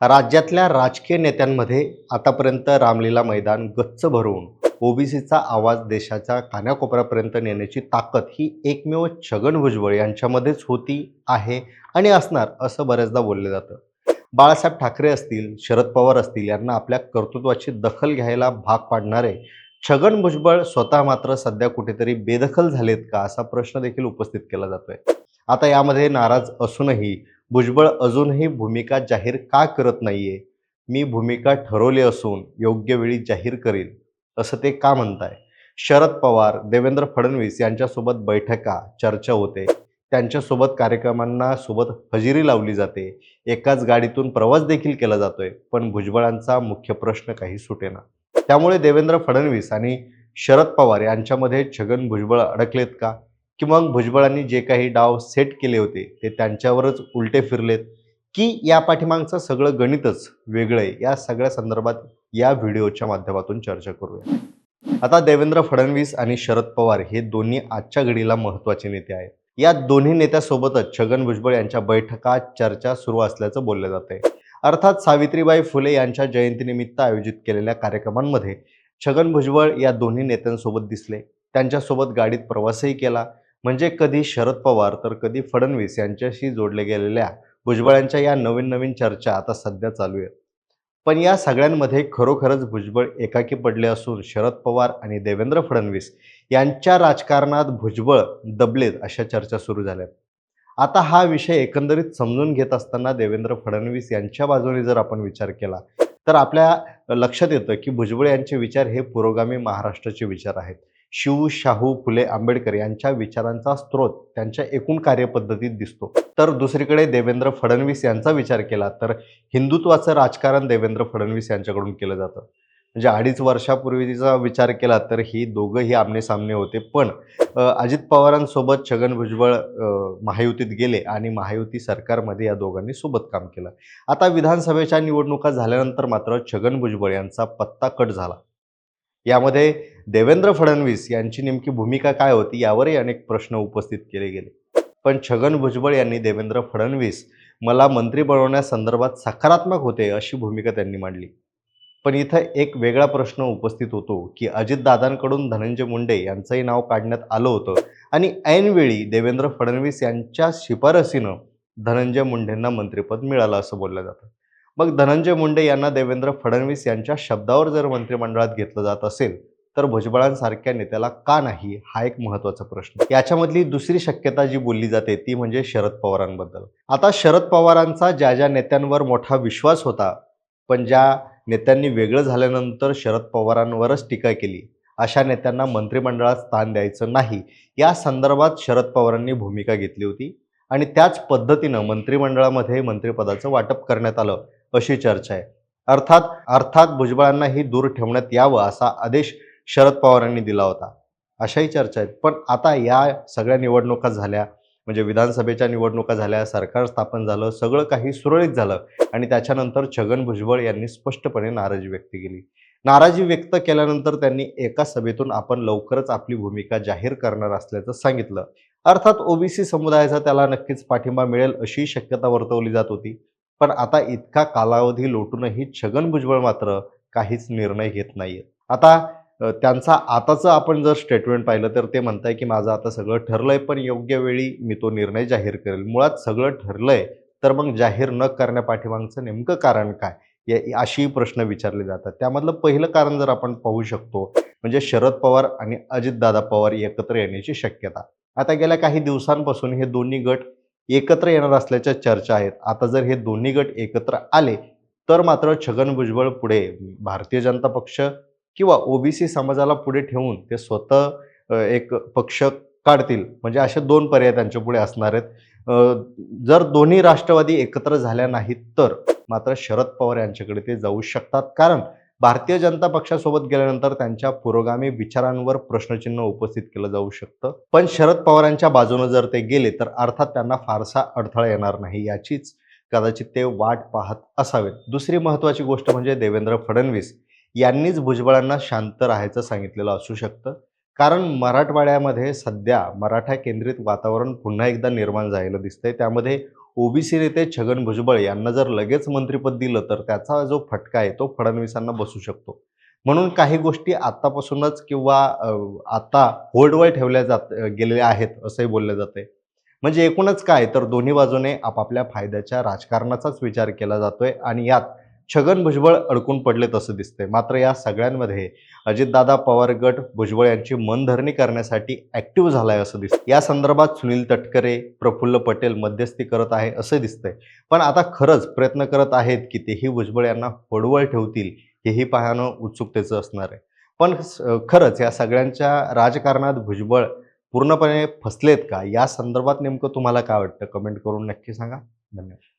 राज्यातल्या राजकीय नेत्यांमध्ये आतापर्यंत रामलीला मैदान गच्च भरवून ओबीसीचा आवाज देशाच्या कानाकोपऱ्यापर्यंत नेण्याची ताकद ही एकमेव छगन भुजबळ यांच्यामध्येच होती आहे आणि असणार असं बऱ्याचदा बोललं जातं. बाळासाहेब ठाकरे असतील शरद पवार असतील यांना आपल्या कर्तृत्वाची दखल घ्यायला भाग पाडणारे छगन भुजबळ स्वतः मात्र सध्या कुठेतरी बेदखल झालेत का असा प्रश्न देखील उपस्थित केला जातोय. आता यामध्ये नाराज असूनही भुजबळ अजूनही भूमिका जाहीर का करत नाहीये? मी भूमिका ठरवली असून योग्य वेळी जाहीर करील असं ते का म्हणताय? शरद पवार देवेंद्र फडणवीस यांच्यासोबत बैठका चर्चा होते. त्यांच्यासोबत कार्यक्रमांना सोबत हजेरी लावली जाते. एकाच गाडीतून प्रवास देखील केला जातोय पण भुजबळांचा मुख्य प्रश्न काही सुटेना. त्यामुळे देवेंद्र फडणवीस आणि शरद पवार यांच्यामध्ये छगन भुजबळ अडकलेत का? की मग भुजबळांनी जे काही डाव सेट केले होते ते त्यांच्यावरच उलटे फिरलेत. की या पाठीमागचं सगळं गणितच वेगळं आहे या सगळ्या संदर्भात या व्हिडिओच्या माध्यमातून चर्चा करूया. आता देवेंद्र फडणवीस आणि शरद पवार हे दोन्ही आजच्या घडीला महत्त्वाचे नेते आहेत. या दोन्ही नेत्यासोबतच छगन भुजबळ यांच्या बैठका चर्चा सुरू असल्याचं बोललं जात आहे. अर्थात सावित्रीबाई फुले यांच्या जयंतीनिमित्त आयोजित केलेल्या कार्यक्रमांमध्ये छगन भुजबळ या दोन्ही नेत्यांसोबत दिसले. त्यांच्यासोबत गाडीत प्रवासही केला. म्हणजे कधी शरद पवार तर कधी फडणवीस यांच्याशी जोडले गेलेल्या भुजबळांच्या या नवीन नवीन चर्चा आता सध्या चालू आहेत. पण या सगळ्यांमध्ये खरोखरच भुजबळ एकाकी पडले असून शरद पवार आणि देवेंद्र फडणवीस यांच्या राजकारणात भुजबळ दबलेत अशा चर्चा सुरू झाल्यात आता हा विषय एकंदरीत समजून घेत असताना देवेंद्र फडणवीस यांच्या बाजूने जर आपण विचार केला तर आपल्या लक्षात येतं की भुजबळ यांचे विचार हे पुरोगामी महाराष्ट्राचे विचार आहेत. शिव शाहू फुले आंबेडकर यांच्या विचारांचा स्रोत त्यांच्या एकूण कार्यपद्धतीत दिसतो. तर दुसरीकडे देवेंद्र फडणवीस यांचा विचार केला तर हिंदुत्वाचं राजकारण देवेंद्र फडणवीस यांच्याकडून केलं जातं. म्हणजे अडीच वर्षापूर्वीचा विचार केला तर ही दोघंही आमने सामने होते. पण अजित पवारांसोबत छगन भुजबळ महायुतीत गेले आणि महायुती सरकारमध्ये या दोघांनी सोबत काम केलं. आता विधानसभेच्या निवडणुका झाल्यानंतर मात्र छगन भुजबळ यांचा पत्ता कट झाला. यामध्ये देवेंद्र फडणवीस यांची नेमकी भूमिका काय होती यावरही अनेक प्रश्न उपस्थित केले गेले. पण छगन भुजबळ यांनी देवेंद्र फडणवीस मला मंत्री बनवण्यासंदर्भात सकारात्मक होते अशी भूमिका त्यांनी मांडली. पण इथं एक वेगळा प्रश्न उपस्थित होतो की अजितदादांकडून धनंजय मुंडे यांचंही नाव काढण्यात आलं होतं आणि ऐनवेळी देवेंद्र फडणवीस यांच्या शिफारसीनं धनंजय मुंडेंना मंत्रिपद मिळालं असं बोललं जातं. मग धनंजय मुंडे यांना देवेंद्र फडणवीस यांच्या शब्दावर जर मंत्रिमंडळात घेतलं जात असेल तर भुजबळांसारख्या नेत्याला का नाही? हा एक महत्त्वाचा प्रश्न. याच्यामधली दुसरी शक्यता जी बोलली जाते ती म्हणजे शरद पवारांबद्दल. आता शरद पवारांचा ज्या ज्या नेत्यांवर मोठा विश्वास होता पण ज्या नेत्यांनी वेगळं झाल्यानंतर शरद पवारांवरच टीका केली अशा नेत्यांना मंत्रिमंडळात स्थान द्यायचं नाही. या संदर्भात शरद पवारांनी भूमिका घेतली होती आणि त्याच पद्धतीनं मंत्रिमंडळामध्ये मंत्रिपदाचं वाटप करण्यात आलं. अशी चर्चा आहे. अर्थात अर्थात भुजबळांनाही दूर ठेवण्यात यावं असा आदेश शरद पवारांनी दिला होता. अशाही चर्चा आहेत. पण आता या सगळ्या निवडणुका झाल्या म्हणजे विधानसभेच्या निवडणुका झाल्या सरकार स्थापन झालं सगळं काही सुरळीत झालं आणि त्याच्यानंतर छगन भुजबळ यांनी स्पष्टपणे नाराजी व्यक्त केली. नाराजी व्यक्त केल्यानंतर त्यांनी एका सभेतून आपण लवकरच आपली भूमिका जाहीर करणार असल्याचं सांगितलं. अर्थात ओबीसी समुदायाचा त्याला नक्कीच पाठिंबा मिळेल अशी शक्यता वर्तवली जात होती. पण आता इतका कालावधी लोटूनही छगन भुजबळ मात्र काहीच निर्णय घेत नाहीये. आता त्यांचा आताचं आपण जर स्टेटमेंट पाहिलं तर ते म्हणताय की माझं आता सगळं ठरलंय पण योग्य वेळी मी तो निर्णय जाहीर करेल. मुळात सगळं ठरलंय तर मग जाहीर न करण्यापाठीमागचं नेमकं कारण काय? या अशी प्रश्न विचारले जातात. त्यामधलं पहिलं कारण जर आपण पाहू शकतो म्हणजे शरद पवार आणि अजितदादा पवार एकत्र येण्याची शक्यता. आता गेल्या काही दिवसांपासून हे दोन्ही गट एकत्र येणार असल्याच्या चर्चा आहेत. आता जर हे दोन्ही गट एकत्र आले तर मात्र छगन भुजबळ पुढे भारतीय जनता पक्ष किंवा ओबीसी समाजाला पुढे ठेवून ते स्वतः एक पक्ष काढतील. म्हणजे असे दोन पर्याय त्यांच्या पुढे असणार आहेत. जर दोन्ही राष्ट्रवादी एकत्र झाल्या नाहीत तर मात्र शरद पवार यांच्याकडे ते जाऊ शकतात. कारण भारतीय जनता पक्षासोबत गेल्यानंतर त्यांच्या पुरोगामी विचारांवर प्रश्नचिन्ह उपस्थित केलं जाऊ शकतं. पण शरद पवारांच्या बाजूनं जर ते गेले तर अर्थात त्यांना फारसा अडथळा येणार नाही याचीच कदाचित ते वाट पाहत असावेत. दुसरी महत्त्वाची गोष्ट म्हणजे देवेंद्र फडणवीस यांनीच भुजबळांना शांत राहायचं सांगितलेलं असू शकतं. कारण मराठवाड्यामध्ये सध्या मराठा केंद्रित वातावरण पुन्हा एकदा निर्माण झालेलं दिसतंय. त्यामध्ये ओबीसी नेते छगन भुजबळ यांना जर लगेच मंत्रिपद दिलं तर त्याचा जो फटका आहे तो फडणवीसांना बसू शकतो. म्हणून काही गोष्टी आतापासूनच किंवा आता होल्डवर ठेवल्या जात गेलेल्या आहेत असंही बोललं जाते म्हणजे एकूणच काय तर दोन्ही बाजूने आपापल्या फायद्याच्या राजकारणाचाच विचार केला जातोय आणि यात छगन भुजबळ अडकून पडलेत असं दिसतंय. मात्र या सगळ्यांमध्ये अजितदादा पवार गट भुजबळ यांची मनधरणी करण्यासाठी ऍक्टिव्ह झालाय असं दिसतं या संदर्भात सुनील तटकरे प्रफुल्ल पटेल मध्यस्थी करत आहे असं दिसतंय. पण आता खरंच प्रयत्न करत आहेत की तेही भुजबळ यांना पडवळ ठेवतील हेही पाहणं उत्सुकतेचं असणार आहे. पण खरंच या सगळ्यांच्या राजकारणात भुजबळ पूर्णपणे फसलेत का? या संदर्भात नेमकं तुम्हाला काय वाटतं? कमेंट करून नक्की सांगा. धन्यवाद.